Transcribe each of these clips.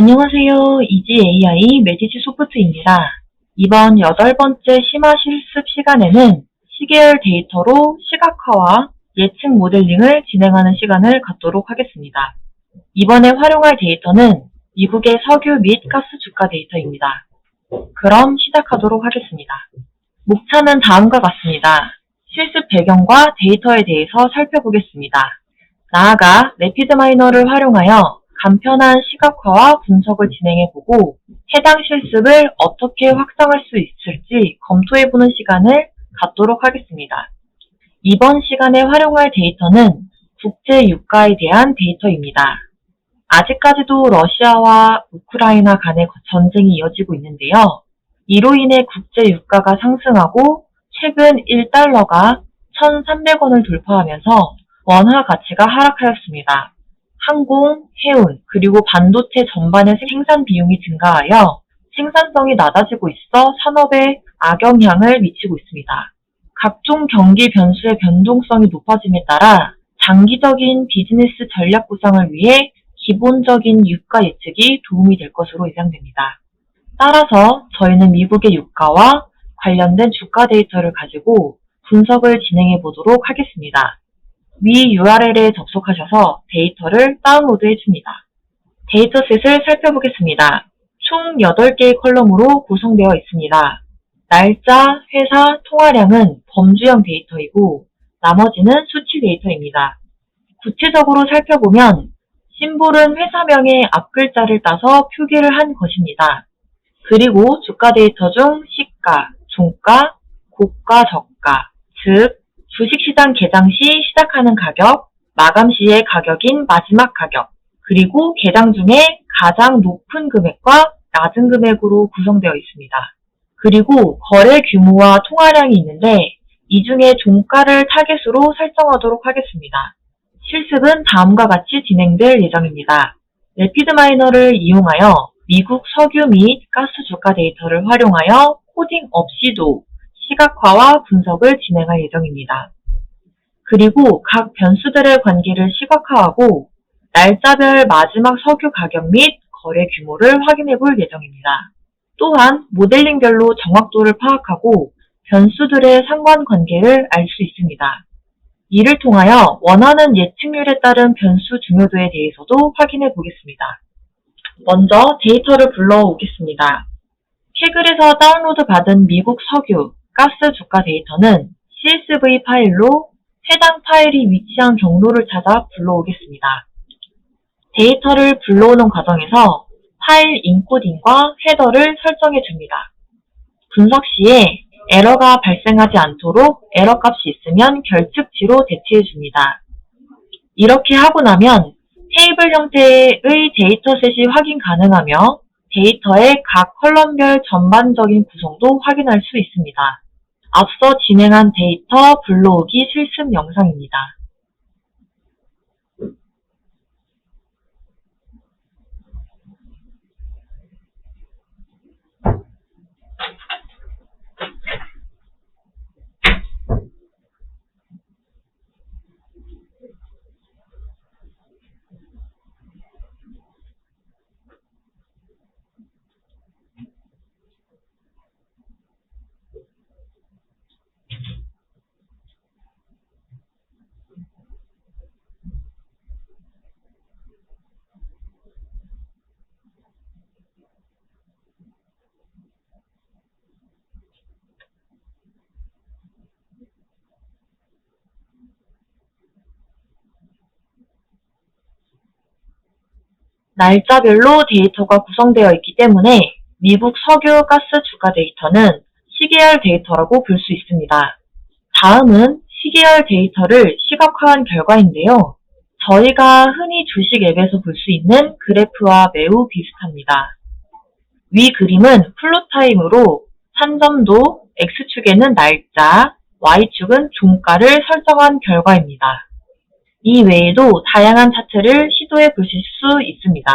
안녕하세요. 이지 AI 메디치 소프트입니다. 이번 여덟 번째 심화 실습 시간에는 시계열 데이터로 시각화와 예측 모델링을 진행하는 시간을 갖도록 하겠습니다. 이번에 활용할 데이터는 미국의 석유 및 가스 주가 데이터입니다. 그럼 시작하도록 하겠습니다. 목차는 다음과 같습니다. 실습 배경과 데이터에 대해서 살펴보겠습니다. 나아가 레피드 마이너를 활용하여 간편한 시각화와 분석을 진행해보고 해당 실습을 어떻게 확장할 수 있을지 검토해보는 시간을 갖도록 하겠습니다. 이번 시간에 활용할 데이터는 국제 유가에 대한 데이터입니다. 아직까지도 러시아와 우크라이나 간의 전쟁이 이어지고 있는데요. 이로 인해 국제 유가가 상승하고 최근 1달러가 1,300원을 돌파하면서 원화 가치가 하락하였습니다. 항공, 해운, 그리고 반도체 전반의 생산 비용이 증가하여 생산성이 낮아지고 있어 산업에 악영향을 미치고 있습니다. 각종 경기 변수의 변동성이 높아짐에 따라 장기적인 비즈니스 전략 구상을 위해 기본적인 유가 예측이 도움이 될 것으로 예상됩니다. 따라서 저희는 미국의 유가와 관련된 주가 데이터를 가지고 분석을 진행해 보도록 하겠습니다. 위 URL에 접속하셔서 데이터를 다운로드 해줍니다. 데이터셋을 살펴보겠습니다. 총 8개의 컬럼으로 구성되어 있습니다. 날짜, 회사, 통화량은 범주형 데이터이고 나머지는 수치 데이터입니다. 구체적으로 살펴보면 심볼은 회사명의 앞글자를 따서 표기를 한 것입니다. 그리고 주가 데이터 중 시가, 종가, 고가, 저가, 즉 주식시장 개장 시 시작하는 가격, 마감 시의 가격인 마지막 가격, 그리고 개장 중에 가장 높은 금액과 낮은 금액으로 구성되어 있습니다. 그리고 거래 규모와 통화량이 있는데 이 중에 종가를 타겟으로 설정하도록 하겠습니다. 실습은 다음과 같이 진행될 예정입니다. 레피드 마이너를 이용하여 미국 석유 및 가스 주가 데이터를 활용하여 코딩 없이도 시각화와 분석을 진행할 예정입니다. 그리고 각 변수들의 관계를 시각화하고 날짜별 마지막 석유 가격 및 거래 규모를 확인해 볼 예정입니다. 또한 모델링별로 정확도를 파악하고 변수들의 상관관계를 알 수 있습니다. 이를 통하여 원하는 예측률에 따른 변수 중요도에 대해서도 확인해 보겠습니다. 먼저 데이터를 불러오겠습니다. 캐글에서 다운로드 받은 미국 석유, 가스 주가 데이터는 CSV 파일로 해당 파일이 위치한 경로를 찾아 불러오겠습니다. 데이터를 불러오는 과정에서 파일 인코딩과 헤더를 설정해 줍니다. 분석 시에 에러가 발생하지 않도록 에러 값이 있으면 결측지로 대체해 줍니다. 이렇게 하고 나면 테이블 형태의 데이터셋이 확인 가능하며 데이터의 각 컬럼별 전반적인 구성도 확인할 수 있습니다. 앞서 진행한 데이터 불러오기 실습 영상입니다. 날짜별로 데이터가 구성되어 있기 때문에 미국 석유 가스 주가 데이터는 시계열 데이터라고 볼 수 있습니다. 다음은 시계열 데이터를 시각화한 결과인데요. 저희가 흔히 주식 앱에서 볼 수 있는 그래프와 매우 비슷합니다. 위 그림은 플롯타임으로 산점도 X축에는 날짜, Y축은 종가를 설정한 결과입니다. 이 외에도 다양한 차트를 시도해 보실 수 있습니다.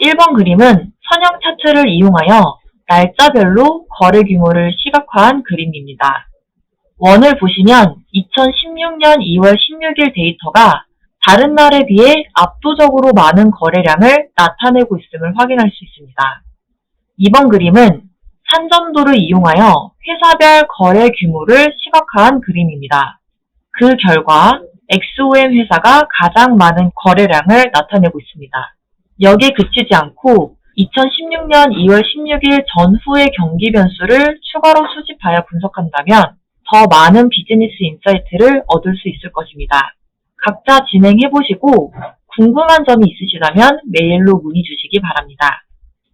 1번 그림은 선형 차트를 이용하여 날짜별로 거래 규모를 시각화한 그림입니다. 원을 보시면 2016년 2월 16일 데이터가 다른 날에 비해 압도적으로 많은 거래량을 나타내고 있음을 확인할 수 있습니다. 이번 그림은 산점도를 이용하여 회사별 거래 규모를 시각화한 그림입니다. 그 결과 XOM 회사가 가장 많은 거래량을 나타내고 있습니다. 여기에 그치지 않고 2016년 2월 16일 전후의 경기 변수를 추가로 수집하여 분석한다면 더 많은 비즈니스 인사이트를 얻을 수 있을 것입니다. 각자 진행해보시고 궁금한 점이 있으시다면 메일로 문의 주시기 바랍니다.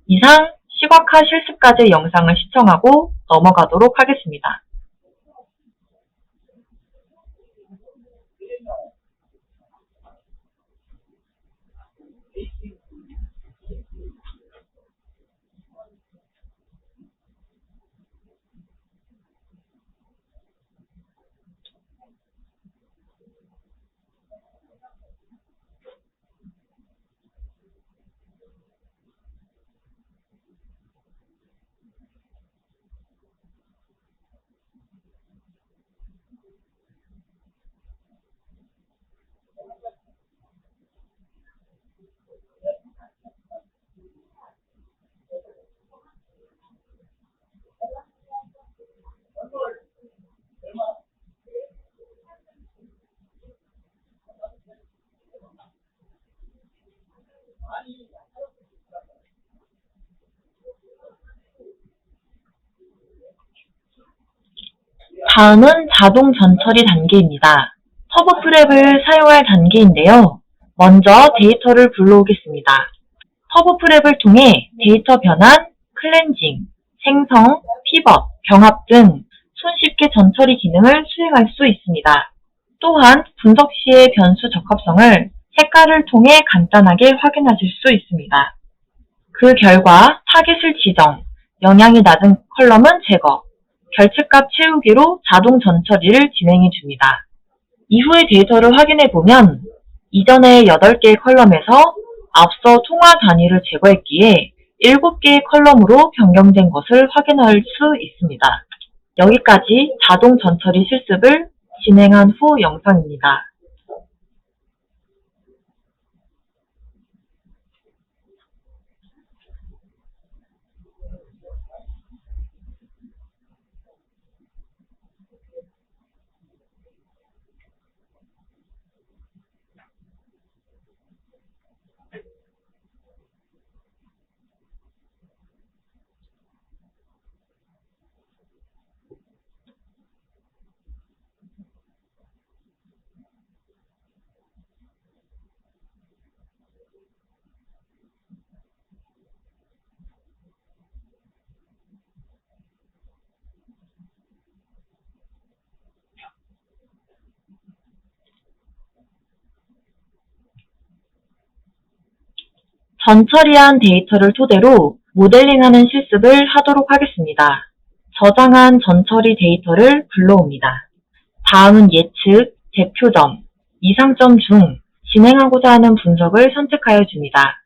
이상 시각화 실습까지 영상을 시청하고 넘어가도록 하겠습니다. 다음은 자동 전처리 단계입니다. 터보 프랩을 사용할 단계인데요. 먼저 데이터를 불러오겠습니다. 터보 프랩을 통해 데이터 변환, 클렌징, 생성, 피벗, 병합 등 손쉽게 전처리 기능을 수행할 수 있습니다. 또한 분석 시의 변수 적합성을 색깔을 통해 간단하게 확인하실 수 있습니다. 그 결과 타겟을 지정, 영향이 낮은 컬럼은 제거, 결측값 채우기로 자동 전처리를 진행해 줍니다. 이후의 데이터를 확인해 보면 이전의 8개의 컬럼에서 앞서 통화 단위를 제거했기에 7개의 컬럼으로 변경된 것을 확인할 수 있습니다. 여기까지 자동 전처리 실습을 진행한 후 영상입니다. 전 처리한 데이터를 토대로 모델링하는 실습을 하도록 하겠습니다. 저장한 전 처리 데이터를 불러옵니다. 다음은 예측, 대표점, 이상점 중 진행하고자 하는 분석을 선택하여 줍니다.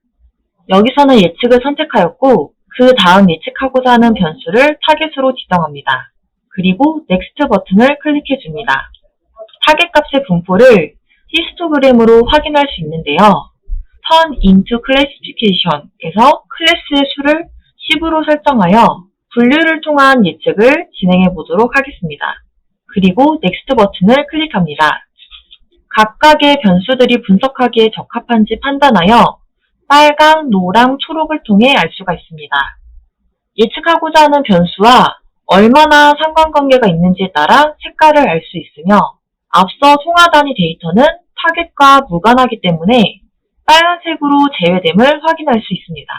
여기서는 예측을 선택하였고 그 다음 예측하고자 하는 변수를 타겟으로 지정합니다. 그리고 넥스트 버튼을 클릭해 줍니다. 타겟 값의 분포를 히스토그램으로 확인할 수 있는데요. Turn into classification에서 클래스의 수를 10으로 설정하여 분류를 통한 예측을 진행해 보도록 하겠습니다. 그리고 넥스트 버튼을 클릭합니다. 각각의 변수들이 분석하기에 적합한지 판단하여 빨강, 노랑, 초록을 통해 알 수가 있습니다. 예측하고자 하는 변수와 얼마나 상관관계가 있는지에 따라 색깔을 알 수 있으며 앞서 통화 단위 데이터는 타겟과 무관하기 때문에 빨간색으로 제외됨을 확인할 수 있습니다.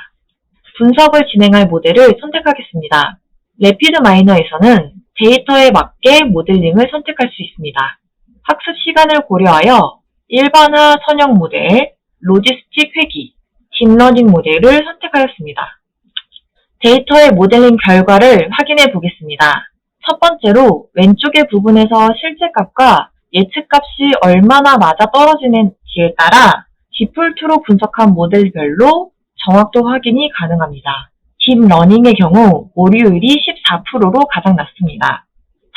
분석을 진행할 모델을 선택하겠습니다. 레피드 마이너에서는 데이터에 맞게 모델링을 선택할 수 있습니다. 학습 시간을 고려하여 일반화 선형 모델, 로지스틱 회기, 딥러닝 모델을 선택하였습니다. 데이터의 모델링 결과를 확인해 보겠습니다. 첫 번째로 왼쪽의 부분에서 실제 값과 예측 값이 얼마나 맞아 떨어지는지에 따라 디폴트로 분석한 모델별로 정확도 확인이 가능합니다. 딥러닝의 경우 오류율이 14%로 가장 낮습니다.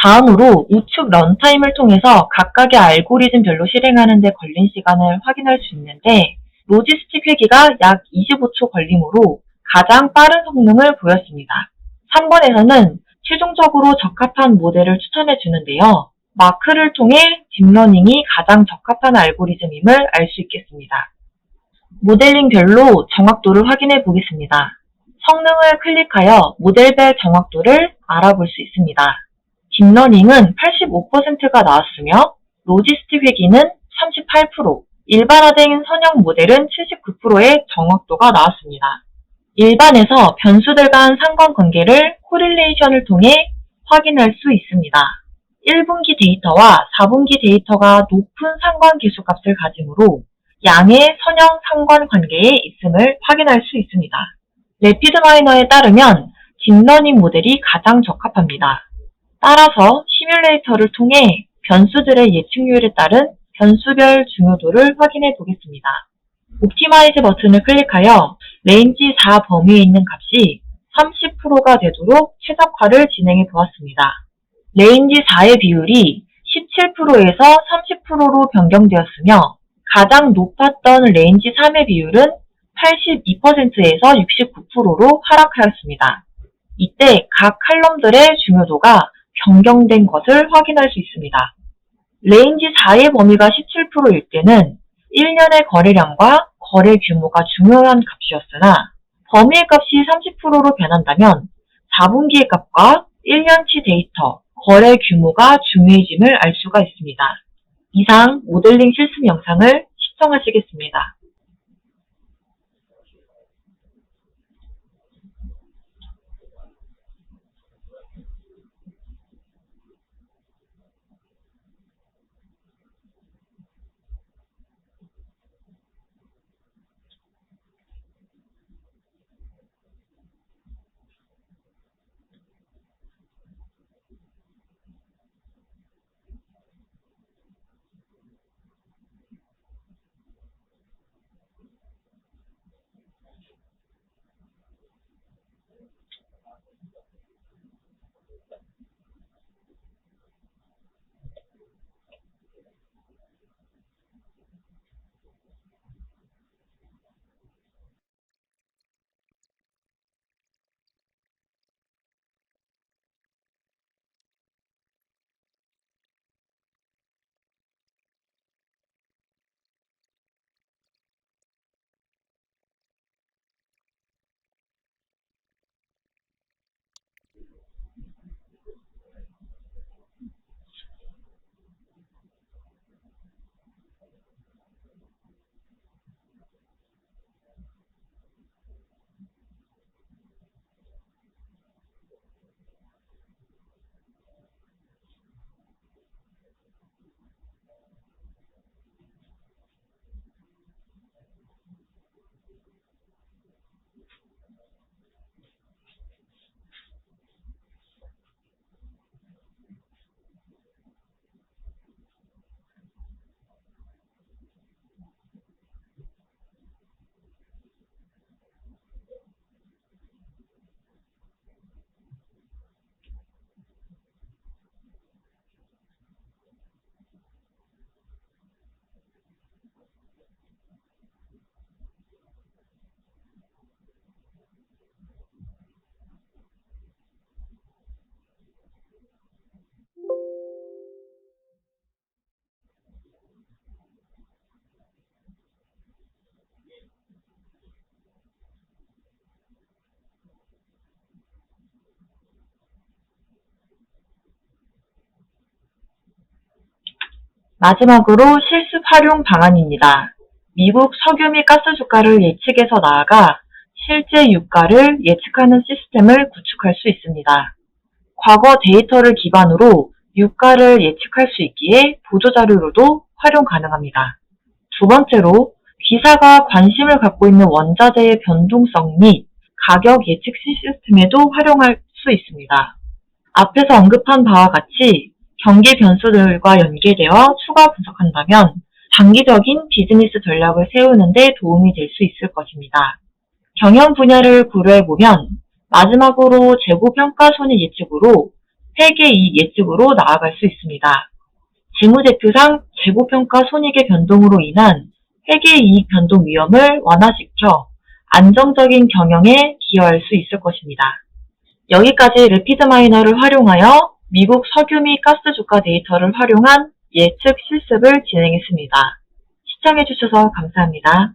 다음으로 우측 런타임을 통해서 각각의 알고리즘별로 실행하는 데 걸린 시간을 확인할 수 있는데 로지스틱 회기가 약 25초 걸림으로 가장 빠른 성능을 보였습니다. 3번에서는 최종적으로 적합한 모델을 추천해 주는데요. 마크를 통해 딥러닝이 가장 적합한 알고리즘임을 알 수 있겠습니다. 모델링별로 정확도를 확인해 보겠습니다. 성능을 클릭하여 모델별 정확도를 알아볼 수 있습니다. 딥러닝은 85%가 나왔으며 로지스틱 회기는 38%, 일반화된 선형 모델은 79%의 정확도가 나왔습니다. 일반에서 변수들 간 상관관계를 코릴레이션을 통해 확인할 수 있습니다. 1분기 데이터와 4분기 데이터가 높은 상관계수 값을 가지므로 양의 선형 상관 관계에 있음을 확인할 수 있습니다. 레피드 마이너에 따르면 딥러닝 모델이 가장 적합합니다. 따라서 시뮬레이터를 통해 변수들의 예측률에 따른 변수별 중요도를 확인해 보겠습니다. 옵티마이즈 버튼을 클릭하여 레인지 4 범위에 있는 값이 30%가 되도록 최적화를 진행해 보았습니다. 레인지 4의 비율이 17%에서 30%로 변경되었으며 가장 높았던 레인지 3의 비율은 82%에서 69%로 하락하였습니다. 이때 각 칼럼들의 중요도가 변경된 것을 확인할 수 있습니다. 레인지 4의 범위가 17%일 때는 1년의 거래량과 거래 규모가 중요한 값이었으나 범위의 값이 30%로 변한다면 4분기의 값과 1년치 데이터, 거래 규모가 중요해짐을 알 수가 있습니다. 이상 모델링 실습 영상을 시청하시겠습니다. 마지막으로 실습 활용 방안입니다. 미국 석유 및 가스 주가를 예측해서 나아가 실제 유가를 예측하는 시스템을 구축할 수 있습니다. 과거 데이터를 기반으로 유가를 예측할 수 있기에 보조자료로도 활용 가능합니다. 두 번째로 기사가 관심을 갖고 있는 원자재의 변동성 및 가격 예측 시스템에도 활용할 수 있습니다. 앞에서 언급한 바와 같이 경기 변수들과 연계되어 추가 분석한다면 장기적인 비즈니스 전략을 세우는 데 도움이 될 수 있을 것입니다. 경영 분야를 고려해 보면 마지막으로 재고 평가 손익 예측으로 회계 이익 예측으로 나아갈 수 있습니다. 재무제표상 재고 평가 손익의 변동으로 인한 회계 이익 변동 위험을 완화시켜 안정적인 경영에 기여할 수 있을 것입니다. 여기까지 래피드 마이너를 활용하여 미국 석유 및 가스 주가 데이터를 활용한 예측 실습을 진행했습니다. 시청해주셔서 감사합니다.